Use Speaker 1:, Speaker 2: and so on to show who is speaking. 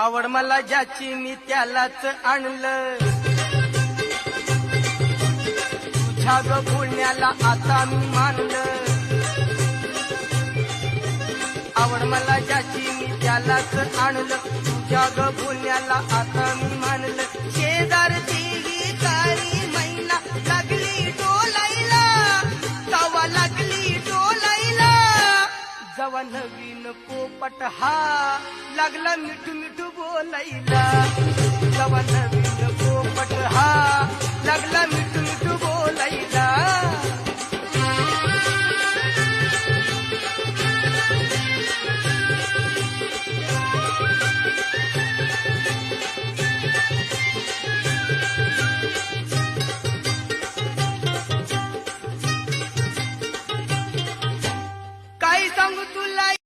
Speaker 1: आवड मला ज्याची मी त्यालाच आणलं. तुझ्या ग बोलण्याला आता मी मानलं. आवड मला ज्याची मी त्यालाच आणलं. तुझ्या ग बोलण्याला आता मी मानलं. शेजारची ही काळी मैना लागली डोलायला. तवा लागली डोलायला. जवा नवीन पोपट हा लागला मिठू मिठू लवलैला लवल मिठ पोपट हा लागला मिठू मिठू बोलायला काही सांगू